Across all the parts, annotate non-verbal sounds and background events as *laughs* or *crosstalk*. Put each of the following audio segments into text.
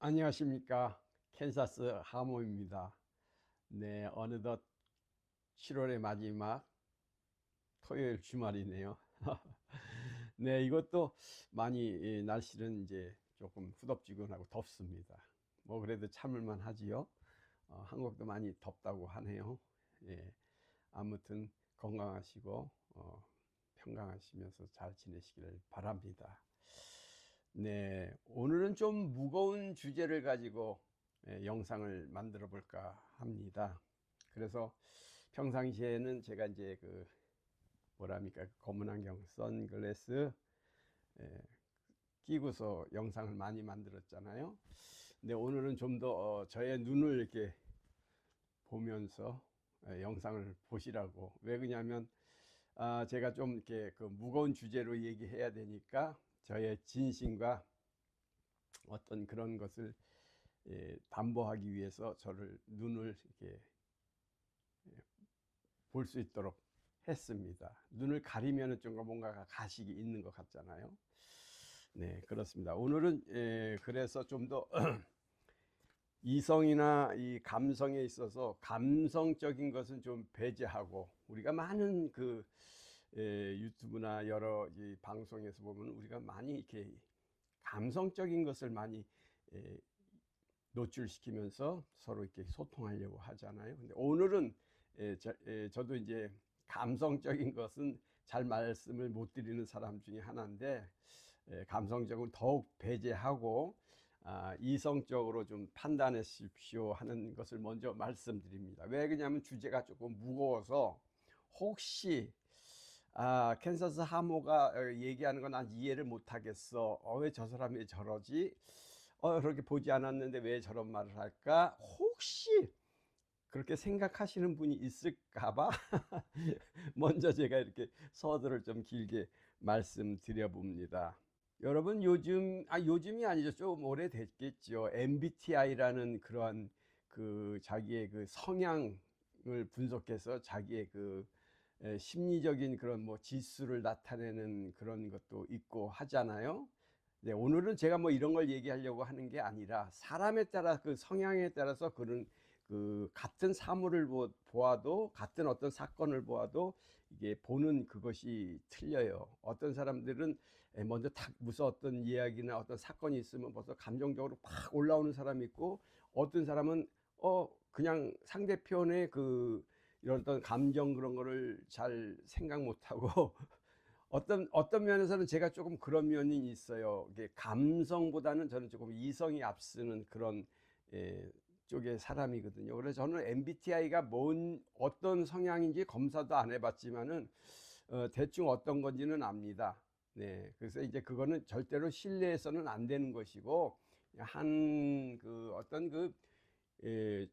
안녕하십니까. 캔사스 하모입니다. 네 어느덧 7월의 마지막 토요일 주말이네요. *laughs* 네 이것도 많이 예, 날씨는 이제 조금 후덥지근하고 덥습니다. 뭐 그래도 참을만 하지요. 어, 한국도 많이 덥다고 하네요. 예, 아무튼 건강하시고 어, 평강하시면서 잘 지내시기를 바랍니다 네, 오늘은 좀 무거운 주제를 가지고 예, 영상을 만들어 볼까 합니다. 그래서 평상시에는 제가 이제 그 뭐랍니까 그 검은 안경 선글라스 예, 끼고서 영상을 많이 만들었잖아요. 근데 오늘은 좀더 어, 저의 눈을 이렇게 보면서 예, 영상을 보시라고 왜 그러냐면 아, 제가 좀 이렇게 그 무거운 주제로 얘기해야 되니까 저의 진심과 어떤 그런 것을 예, 담보하기 위해서 저를 눈을 이렇게 예, 볼수 있도록 했습니다. 눈을 가리면 좀 뭔가가 가식이 있는 것 같잖아요. 네, 그렇습니다. 오늘은 예, 그래서 좀 더 *clears throat* 이성이나 이 감성에 있어서 감성적인 것은 좀 배제하고 우리가 많은 그 예, 유튜브나 여러 이 방송에서 보면 우리가 많이 이렇게 감성적인 것을 많이 예, 노출시키면서 서로 이렇게 소통하려고 하잖아요. 근데 오늘은 예, 저, 예, 저도 이제 감성적인 것은 잘 말씀을 못 드리는 사람 중에 하나인데 예, 감성적으로 더욱 배제하고 아, 이성적으로 좀 판단하십시오 하는 것을 먼저 말씀드립니다. 왜 그러냐면 주제가 조금 무거워서 혹시 아, 캔사스 하모가 어, 얘기하는 건 난 이해를 못 하겠어. 어, 왜 저 사람이 저러지? 어, 그렇게 보지 않았는데 왜 저런 말을 할까? 혹시 그렇게 생각하시는 분이 있을까봐 *laughs* 먼저 제가 이렇게 서두를 좀 길게 말씀드려 봅니다. 여러분 요즘 아 요즘이 아니죠 좀 오래됐겠죠 MBTI라는 그러한 그 자기의 그 성향을 분석해서 자기의 그 에, 심리적인 그런 뭐 지수를 나타내는 그런 것도 있고 하잖아요. 네, 오늘은 제가 뭐 이런 걸 얘기하려고 하는 게 아니라 사람에 따라 그 성향에 따라서 그런 그 같은 사물을 보아도 같은 어떤 사건을 보아도 이게 보는 그것이 틀려요. 어떤 사람들은 먼저 탁 어떤 이야기나 어떤 사건이 있으면 벌써 감정적으로 팍 올라오는 사람이 있고 어떤 사람은 어 그냥 상대편의 그 이런 어떤 감정 그런 거를 잘 생각 못 하고 *laughs* 어떤 어떤 면에서는 제가 조금 그런 면이 있어요. 이게 감성보다는 저는 조금 이성이 앞서는 그런 예, 쪽의 사람이거든요. 그래서 저는 MBTI가 뭔 어떤 성향인지 검사도 안 해봤지만은 어, 대충 어떤 건지는 압니다. 네, 그래서 이제 그거는 절대로 신뢰해서는 안 되는 것이고 한 그 어떤 그 예,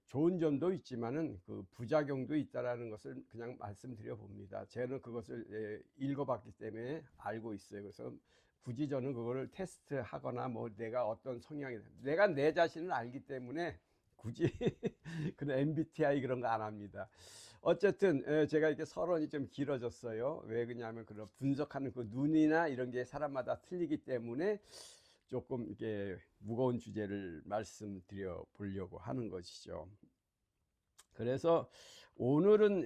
좋은 점도 있지만은 그 부작용도 있다라는 것을 그냥 말씀드려 봅니다. 저는 그것을 예, 읽어봤기 때문에 알고 있어요. 그래서 굳이 저는 그거를 테스트하거나 뭐 내가 어떤 성향이 내가 내 자신을 알기 때문에 굳이 *laughs* 그런 MBTI 그런 거 안 합니다. 어쨌든 예, 제가 이렇게 서론이 좀 길어졌어요. 왜 그러냐면 그런 분석하는 그 눈이나 이런 게 사람마다 틀리기 때문에 조금 이게 무거운 주제를 말씀드려 보려고 하는 것이죠. 그래서 오늘은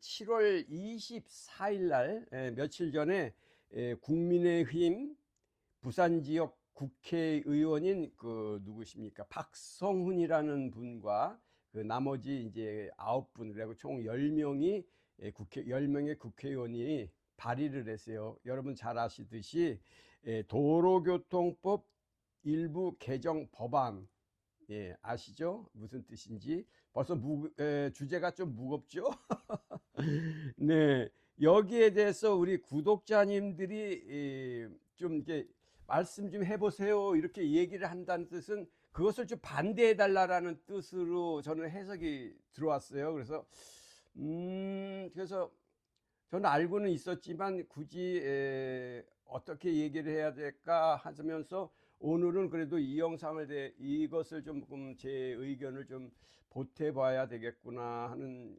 7월 24일 날 며칠 전에 국민의힘 부산 지역 국회의원인 그 누구십니까 박성훈이라는 분과 그 나머지 이제 아홉 분 그리고 총 10명이 국회 10명의 국회의원이 발의를 했어요. 여러분 잘 아시듯이 예, 도로교통법 일부 개정 법안 예, 아시죠? 무슨 뜻인지 벌써 무, 에, 주제가 좀 무겁죠? *laughs* 네, 여기에 대해서 우리 구독자님들이 에, 좀 이렇게 말씀 좀 해보세요 이렇게 얘기를 한다는 뜻은 그것을 좀 반대해 달라라는 뜻으로 저는 해석이 들어왔어요. 그래서 음 그래서 저는 알고는 있었지만 굳이 에, 어떻게 얘기를 해야 될까 하면서 오늘은 그래도 이 영상을 대 이것을 조금 제 의견을 좀 보태봐야 되겠구나 하는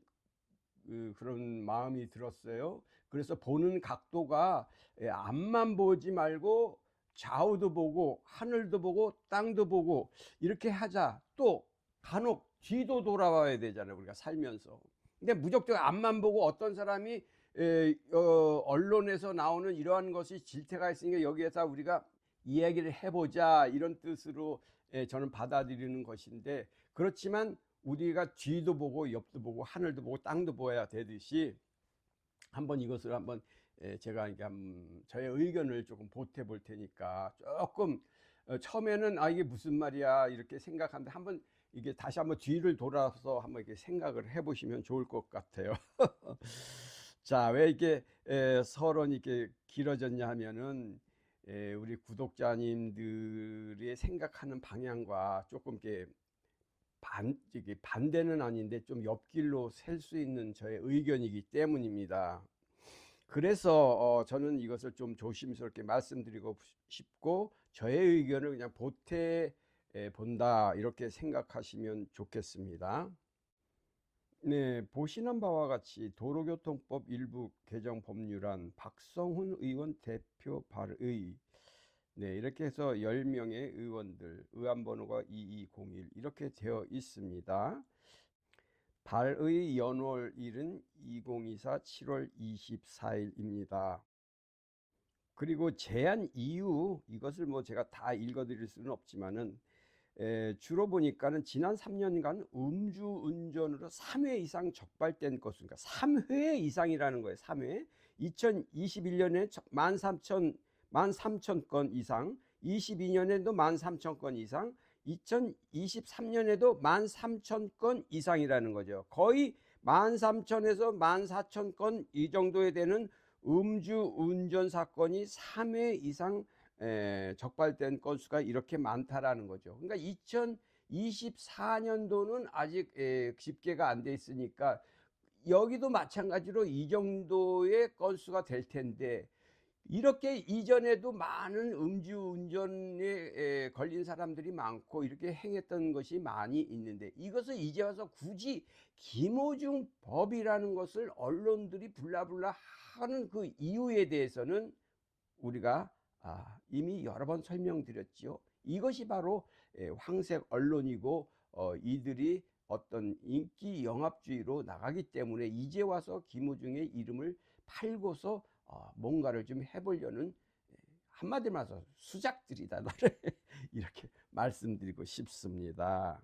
그, 그런 마음이 들었어요. 그래서 보는 각도가 앞만 보지 말고 좌우도 보고 하늘도 보고 땅도 보고 이렇게 하자. 또 간혹 뒤도 돌아봐야 되잖아요. 우리가 살면서. 근데 무조건 앞만 보고 어떤 사람이 에, 어, 언론에서 나오는 이러한 것이 질태가 있으니까 여기에서 우리가 이야기를 해보자 이런 뜻으로 에, 저는 받아들이는 것인데 그렇지만 우리가 뒤도 보고 옆도 보고 하늘도 보고 땅도 보아야 되듯이 한번 이것을 한번 에, 제가 이게 한 저의 의견을 조금 보태 볼 테니까 조금 어, 처음에는 아 이게 무슨 말이야 이렇게 생각하는데 한번 이게 다시 한번 뒤를 돌아서 한번 이렇게 생각을 해 보시면 좋을 것 같아요. *laughs* 자, 왜 이게 에, 서론이 이렇게 길어졌냐 하면은 에, 우리 구독자님들이 생각하는 방향과 조금 이렇게 반, 이게 반대는 아닌데 좀 옆길로 셀 수 있는 저의 의견이기 때문입니다. 그래서 어, 저는 이것을 좀 조심스럽게 말씀드리고 싶고 저의 의견을 그냥 보태 에, 본다 이렇게 생각하시면 좋겠습니다. 네, 보시는 바와 같이 도로교통법 일부 개정 법률안 박성훈 의원 대표 발의 네, 이렇게 해서 10명의 의원들 의안 번호가 2201 이렇게 되어 있습니다. 발의 연월일은 2024 7월 24일입니다. 그리고 제안 이유 이것을 뭐 제가 다 읽어 드릴 수는 없지만은 에, 주로 보니까는 지난 3년간 음주 운전으로 3회 이상 적발된 것은 그러니까 3회 이상이라는 거예요. 3회. 2021년에 13,000 13,000건 이상, 22년에도 13,000건 이상, 2023년에도 13,000건 이상이라는 거죠. 거의 13,000에서 14,000건 이 정도에 되는 음주 운전 사건이 3회 이상 에, 적발된 건수가 이렇게 많다라는 거죠. 그러니까 2024년도는 아직 에, 집계가 안 돼 있으니까 여기도 마찬가지로 이 정도의 건수가 될 텐데 이렇게 이전에도 많은 음주운전에 걸린 사람들이 많고 이렇게 행했던 것이 많이 있는데 이것을 이제 와서 굳이 김호중 법이라는 것을 언론들이 불라불라 하는 그 이유에 대해서는 우리가 아, 이미 여러 번 설명드렸지요. 이것이 바로 황색 언론이고 어, 이들이 어떤 인기 영합주의로 나가기 때문에 이제 와서 김호중의 이름을 팔고서 어, 뭔가를 좀 해보려는 한마디로 말해서 수작들이다 나를 *laughs* 이렇게 말씀드리고 싶습니다.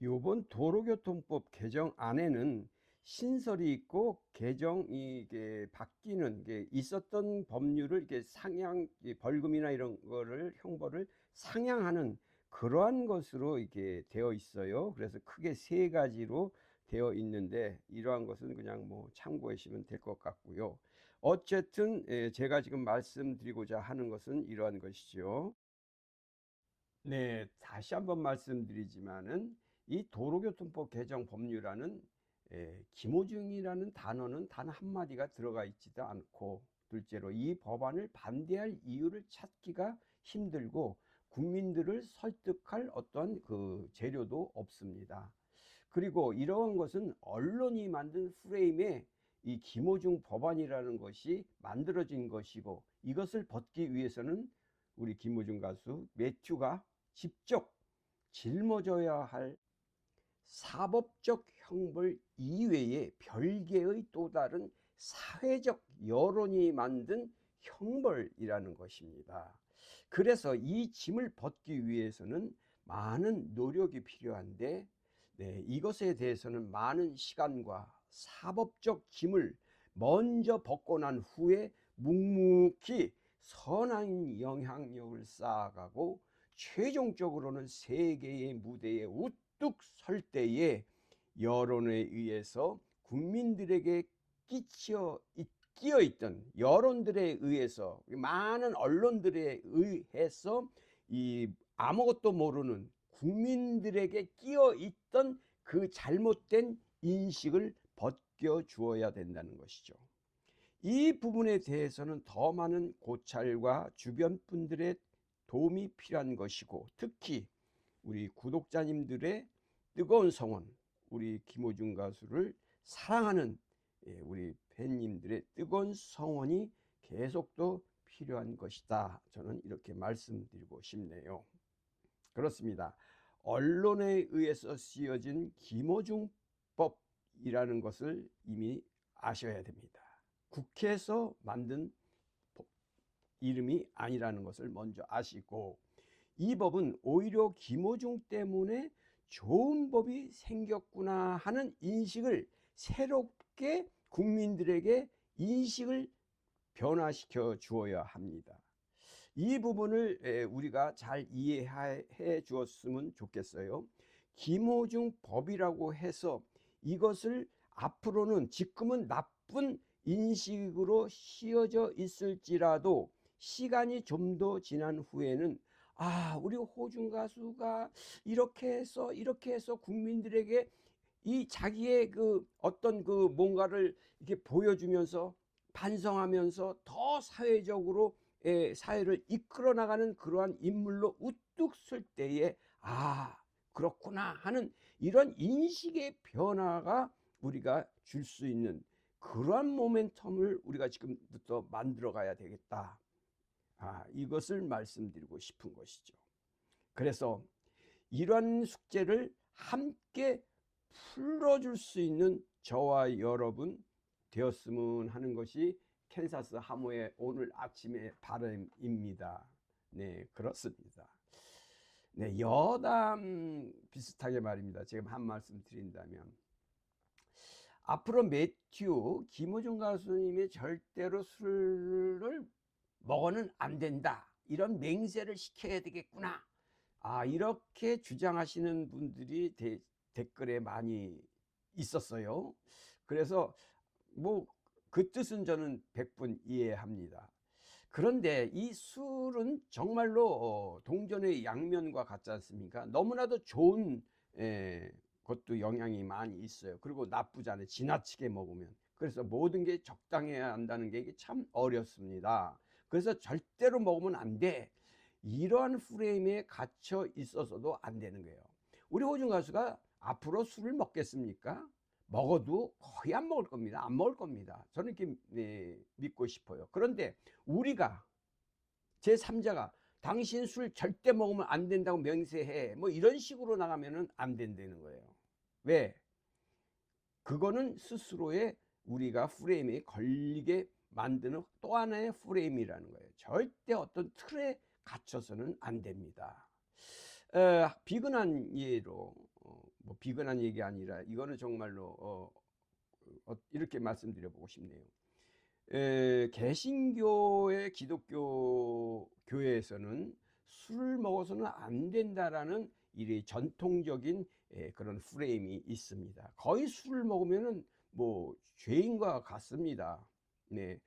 이번 도로교통법 개정 안에는 신설이 있고 개정이 이게 바뀌는 게 있었던 법률을 이렇게 상향 벌금이나 이런 거를 형벌을 상향하는 그러한 것으로 이게 되어 있어요. 그래서 크게 세 가지로 되어 있는데 이러한 것은 그냥 뭐 참고하시면 될 것 같고요. 어쨌든 예, 제가 지금 말씀드리고자 하는 것은 이러한 것이죠. 네, 다시 한번 말씀드리지만은 이 도로교통법 개정 법률안은 예, 김호중이라는 단어는 단 한마디가 들어가 있지도 않고 둘째로 이 법안을 반대할 이유를 찾기가 힘들고 국민들을 설득할 어떤 그 재료도 없습니다. 그리고 이러한 것은 언론이 만든 프레임에 이 김호중 법안이라는 것이 만들어진 것이고 이것을 벗기 위해서는 우리 김호중 가수 매튜가 직접 짊어져야 할 사법적 형벌 이외에 별개의 또 다른 사회적 여론이 만든 형벌이라는 것입니다. 그래서 이 짐을 벗기 위해서는 많은 노력이 필요한데 네, 이것에 대해서는 많은 시간과 사법적 짐을 먼저 벗고 난 후에 묵묵히 선한 영향력을 쌓아가고 최종적으로는 세계의 무대에 우뚝 설 때에 여론에 의해서 국민들에게 끼쳐 끼어 있던 여론들에 의해서 많은 언론들에 의해서 이 아무것도 모르는 국민들에게 끼어 있던 그 잘못된 인식을 벗겨 주어야 된다는 것이죠. 이 부분에 대해서는 더 많은 고찰과 주변 분들의 도움이 필요한 것이고 특히 우리 구독자님들의 뜨거운 성원, 우리 김호중 가수를 사랑하는 예, 우리 팬님들의 뜨거운 성원이 계속 또 필요한 것이다. 저는 이렇게 말씀드리고 싶네요. 그렇습니다. 언론에 의해서 쓰여진 김어중법이라는 것을 이미 아셔야 됩니다. 국회에서 만든 법, 이름이 아니라는 것을 먼저 아시고 이 법은 오히려 김어중 때문에 좋은 법이 생겼구나 하는 인식을 새롭게 국민들에게 인식을 변화시켜 주어야 합니다. 이 부분을 에, 우리가 잘 이해해 주었으면 좋겠어요. 김호중 법이라고 해서 이것을 앞으로는 지금은 나쁜 인식으로 씌어져 있을지라도 시간이 좀 더 지난 후에는 아, 우리 호중 가수가 이렇게 해서 이렇게 해서 국민들에게 이 자기의 그 어떤 그 뭔가를 이렇게 보여주면서 반성하면서 더 사회적으로 예, 사회를 이끌어 나가는 그러한 인물로 우뚝 설 때에 아 그렇구나 하는 이런 인식의 변화가 우리가 줄 수 있는 그러한 모멘텀을 우리가 지금부터 만들어 가야 되겠다. 아, 이것을 말씀드리고 싶은 것이죠. 그래서 이러한 숙제를 함께 풀어줄 수 있는 저와 여러분 되었으면 하는 것이 캔사스 하모의 오늘 아침의 바람입니다. 네, 그렇습니다. 네, 여담 비슷하게 말입니다. 지금 한 말씀 드린다면 앞으로 매튜 김호중 가수님이 절대로 술을 먹어는 안 된다. 이런 맹세를 시켜야 되겠구나. 아, 이렇게 주장하시는 분들이 대, 댓글에 많이 있었어요. 그래서 뭐 그 뜻은 저는 백분 이해합니다. 그런데 이 술은 정말로 어, 동전의 양면과 같지 않습니까? 너무나도 좋은 에, 것도 영향이 많이 있어요. 그리고 나쁘지 않아요. 지나치게 먹으면. 그래서 모든 게 적당해야 한다는 게 참 어렵습니다. 그래서 절대로 먹으면 안 돼. 이러한 프레임에 갇혀 있어서도 안 되는 거예요. 우리 호중 가수가 앞으로 술을 먹겠습니까? 먹어도 거의 안 먹을 겁니다. 안 먹을 겁니다. 저는 이렇게 네, 믿고 싶어요. 그런데 우리가 제 3자가 당신 술 절대 먹으면 안 된다고 명세해. 뭐 이런 식으로 나가면은 안 된다는 거예요. 왜? 그거는 스스로의 우리가 프레임에 걸리게 만드는 또 하나의 프레임이라는 거예요. 절대 어떤 틀에 갇혀서는 안 됩니다. 에, 비근한 예로 어, 뭐 비근한 얘기 아니라 이거는 정말로 어, 어, 이렇게 말씀드려 보고 싶네요. 에, 개신교의 기독교 교회에서는 술을 먹어서는 안 된다라는 이 전통적인 에, 그런 프레임이 있습니다. 거의 술을 먹으면은 뭐 죄인과 같습니다. 네.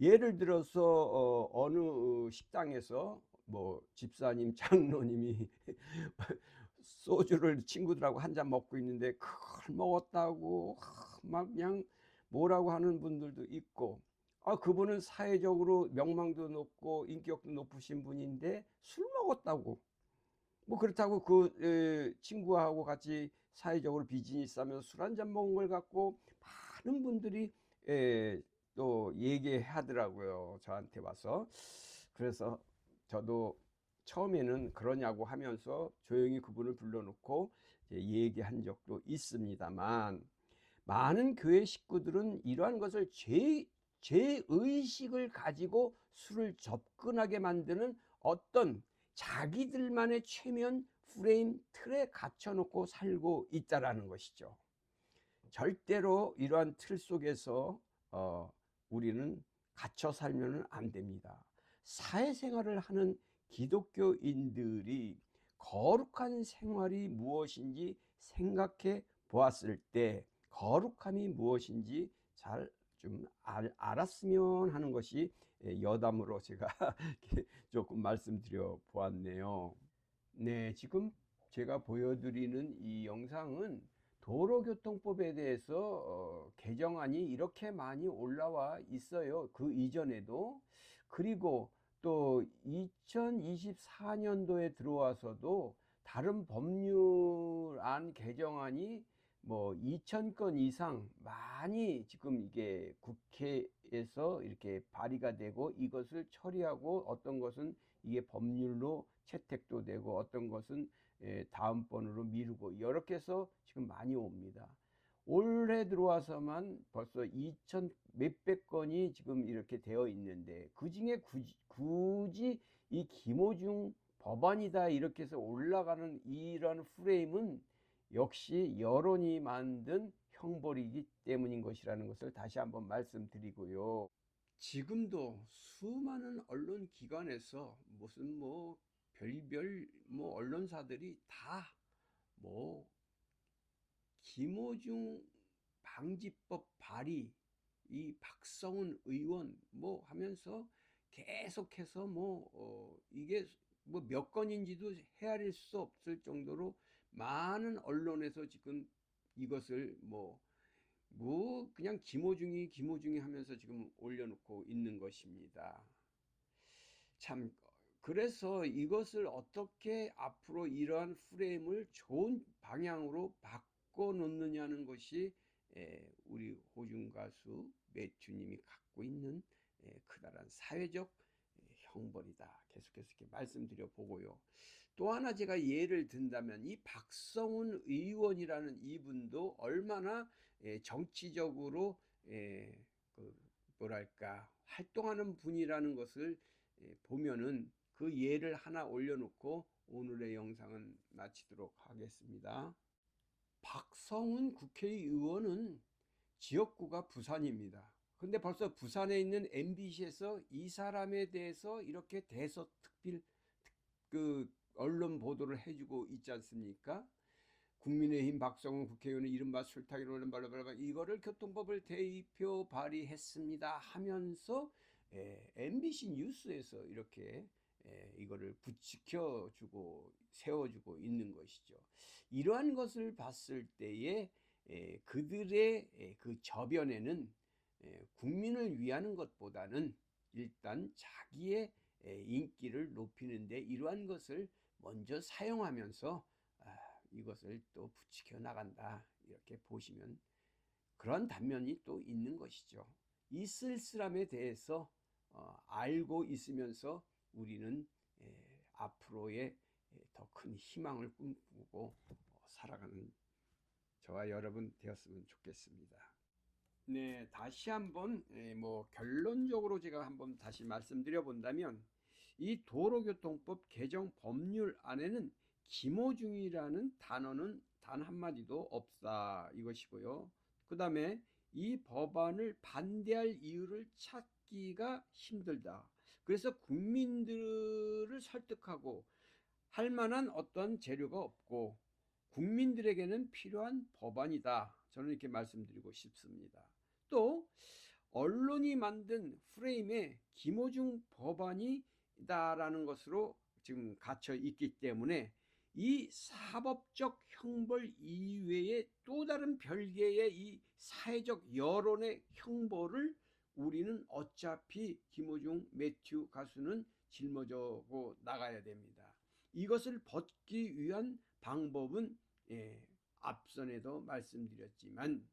예를 들어서 어, 어느 식당에서 뭐 집사님, 장로님이 *laughs* 소주를 친구들하고 한 잔 먹고 있는데 그걸 먹었다고 막 그냥 뭐라고 하는 분들도 있고 아 그분은 사회적으로 명망도 높고 인격도 높으신 분인데 술 먹었다고 뭐 그렇다고 그 에, 친구하고 같이 사회적으로 비즈니스 하면서 술 한 잔 먹은 걸 갖고 많은 분들이 에, 또 얘기하더라고요. 저한테 와서. 그래서 저도 처음에는 그러냐고 하면서 조용히 그분을 불러놓고 얘기한 적도 있습니다만 많은 교회 식구들은 이러한 것을 제, 제 의식을 가지고 술을 접근하게 만드는 어떤 자기들만의 최면 프레임 틀에 갇혀놓고 살고 있다라는 것이죠. 절대로 이러한 틀 속에서 어, 우리는 갇혀 살면 안 됩니다. 사회생활을 하는 기독교인들이 거룩한 생활이 무엇인지 생각해 보았을 때 거룩함이 무엇인지 잘 좀 알았으면 하는 것이 예, 여담으로 제가 *laughs* 조금 말씀드려 보았네요. 네, 지금 제가 보여드리는 이 영상은 도로교통법에 대해서 어, 개정안이 이렇게 많이 올라와 있어요. 그 이전에도. 그리고 또 2024년도에 들어와서도 다른 법률안 개정안이 뭐 2,000건 이상 많이 지금 이게 국회에 에서 이렇게 발의가 되고 이것을 처리하고 어떤 것은 이게 법률로 채택도 되고 어떤 것은 예, 다음번으로 미루고 이렇게 해서 지금 많이 옵니다. 올해 들어와서만 벌써 2천 몇백 건이 지금 이렇게 되어 있는데 그 중에 굳이, 굳이 이 김호중 법안이다 이렇게 해서 올라가는 이런 프레임은 역시 여론이 만든 형벌이기 때문인 것이라는 것을 다시 한번 말씀드리고요. 지금도 수많은 언론 기관에서 무슨 뭐 별별 뭐 언론사들이 다 뭐 김호중 방지법 발의 이 박성훈 의원 뭐 하면서 계속해서 뭐 어, 이게 뭐 몇 건인지도 헤아릴 수 없을 정도로 많은 언론에서 지금 이것을 뭐, 뭐, 그냥 김호중이, 김호중이 하면서 지금 올려놓고 있는 것입니다. 참, 그래서 이것을 어떻게 앞으로 이러한 프레임을 좋은 방향으로 바꿔 놓느냐는 것이 에, 우리 호중 가수 매튜님이 갖고 있는 에, 크다란 사회적 형벌이다. 계속해서 이렇게 말씀드려 보고요. 또 하나 제가 예를 든다면 이 박성훈 의원이라는 이분도 얼마나 예, 정치적으로 예, 그 뭐랄까 활동하는 분이라는 것을 예, 보면은 그 예를 하나 올려놓고 오늘의 영상은 마치도록 하겠습니다. 박성훈 국회의원은 지역구가 부산입니다. 근데 벌써 부산에 있는 MBC에서 이 사람에 대해서 이렇게 대서특필 그 언론 보도를 해주고 있지 않습니까? 국민의힘 박성훈 국회의원은 이른바 술타기로는 발라발라 이거를 교통법을 대표 발의했습니다 하면서 에, MBC 뉴스에서 이렇게 에, 이거를 부추겨주고 세워주고 있는 것이죠. 이러한 것을 봤을 때에 에, 그들의 에, 그 저변에는 에, 국민을 위하는 것보다는 일단 자기의 에, 인기를 높이는데 이러한 것을 먼저 사용하면서 아, 이것을 또 부추겨 나간다 이렇게 보시면 그런 단면이 또 있는 것이죠. 이 쓸쓸함에 대해서 어, 알고 있으면서 우리는 에, 앞으로의 더 큰 희망을 꿈꾸고 어, 살아가는 저와 여러분 되었으면 좋겠습니다. 네, 다시 한번 에, 뭐 결론적으로 제가 한번 다시 말씀드려 본다면 이 도로교통법 개정 법률 안에는 김호중이라는 단어는 단 한마디도 없다 이것이고요. 그 다음에 이 법안을 반대할 이유를 찾기가 힘들다. 그래서 국민들을 설득하고 할 만한 어떤 재료가 없고 국민들에게는 필요한 법안이다. 저는 이렇게 말씀드리고 싶습니다. 또 언론이 만든 프레임에 김호중 법안이 다라는 것으로 지금 갇혀 있기 때문에 이 사법적 형벌 이외에 또 다른 별개의 이 사회적 여론의 형벌을 우리는 어차피 김호중 매튜 가수는 짊어져고 나가야 됩니다. 이것을 벗기 위한 방법은 예, 앞선에도 말씀드렸지만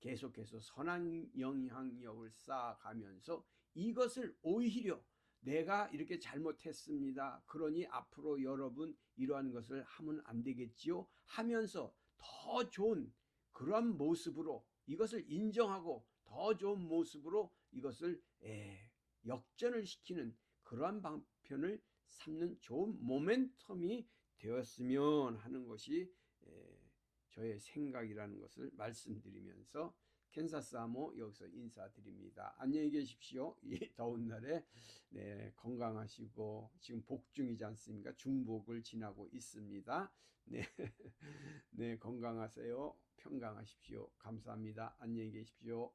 계속해서 선한 영향력을 쌓아가면서 이것을 오히려 내가 이렇게 잘못했습니다. 그러니 앞으로 여러분 이러한 것을 하면 안 되겠지요. 하면서 더 좋은 그런 모습으로 이것을 인정하고 더 좋은 모습으로 이것을 에, 역전을 시키는 그러한 방편을 삼는 좋은 모멘텀이 되었으면 하는 것이 에, 저의 생각이라는 것을 말씀드리면서 캔사스 아모 여기서 인사드립니다. 안녕히 계십시오. 이 *laughs* 더운 날에 네, 건강하시고 지금 복중이지 않습니까? 중복을 지나고 있습니다. 네, *laughs* 네 건강하세요. 평강하십시오. 감사합니다. 안녕히 계십시오.